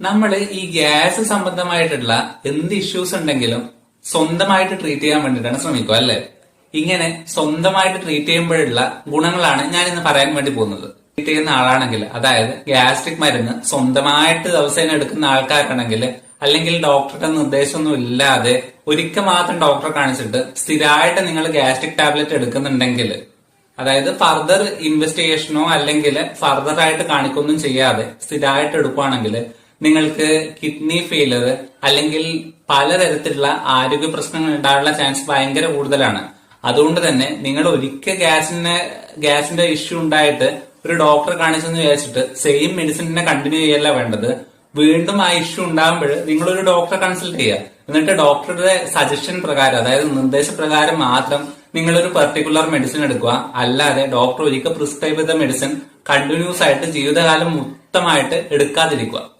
നമ്മൾ ഈ ഗ്യാസ് സംബന്ധമായിട്ടുള്ള എന്ത് ഇഷ്യൂസ് ഉണ്ടെങ്കിലും സ്വന്തമായിട്ട് ട്രീറ്റ് ചെയ്യാൻ വേണ്ടിയിട്ടാണ് ശ്രമിക്കുക അല്ലെ? ഇങ്ങനെ സ്വന്തമായിട്ട് ട്രീറ്റ് ചെയ്യുമ്പോഴുള്ള ഗുണങ്ങളാണ് ഞാൻ ഇന്ന് പറയാൻ വേണ്ടി പോകുന്നത്. ട്രീറ്റ് ചെയ്യുന്ന ആളാണെങ്കിൽ അതായത് ഗ്യാസ്ട്രിക് മരുന്ന് സ്വന്തമായിട്ട് ദിവസേന എടുക്കുന്ന ആൾക്കാരാണെങ്കിൽ അല്ലെങ്കിൽ ഡോക്ടറുടെ നിർദ്ദേശമൊന്നും ഇല്ലാതെ ഒരിക്കൽ മാത്രം ഡോക്ടറെ കാണിച്ചിട്ട് സ്ഥിരമായിട്ട് നിങ്ങൾ ഗ്യാസ്ട്രിക് ടാബ്ലറ്റ് എടുക്കുന്നുണ്ടെങ്കിൽ അതായത് ഫർദർ ഇൻവെസ്റ്റിഗേഷനോ അല്ലെങ്കിൽ ഫർദർ ആയിട്ട് കാണിക്കൊന്നും ചെയ്യാതെ സ്ഥിരമായിട്ട് എടുക്കുവാണെങ്കിൽ നിങ്ങൾക്ക് കിഡ്നി ഫെയിലർ അല്ലെങ്കിൽ പലതരത്തിലുള്ള ആരോഗ്യ പ്രശ്നങ്ങൾ ഉണ്ടാകാനുള്ള ചാൻസ് ഭയങ്കര കൂടുതലാണ്. അതുകൊണ്ട് തന്നെ നിങ്ങൾ ഒരിക്കൽ ഗ്യാസിന് ഗ്യാസിന്റെ ഇഷ്യൂ ഉണ്ടായിട്ട് ഒരു ഡോക്ടറെ കാണിച്ചെന്ന് വിചാരിച്ചിട്ട് സെയിം മെഡിസിൻ തന്നെ കണ്ടിന്യൂ ചെയ്യല്ല വേണ്ടത്. വീണ്ടും ആ ഇഷ്യൂ ഉണ്ടാകുമ്പോൾ നിങ്ങൾ ഒരു ഡോക്ടറെ കൺസൾട്ട് ചെയ്യുക. എന്നിട്ട് ഡോക്ടറുടെ സജഷൻ പ്രകാരം അതായത് നിർദ്ദേശപ്രകാരം മാത്രം നിങ്ങൾ ഒരു പെർട്ടിക്കുലർ മെഡിസിൻ എടുക്കുക. അല്ലാതെ ഡോക്ടർ ഒരിക്കൽ പ്രിസ്ക്രൈബ് ചെയ്ത മെഡിസിൻ കണ്ടിന്യൂസ് ആയിട്ട് ജീവിതകാലം മൊത്തമായിട്ട് എടുക്കാതിരിക്കുക.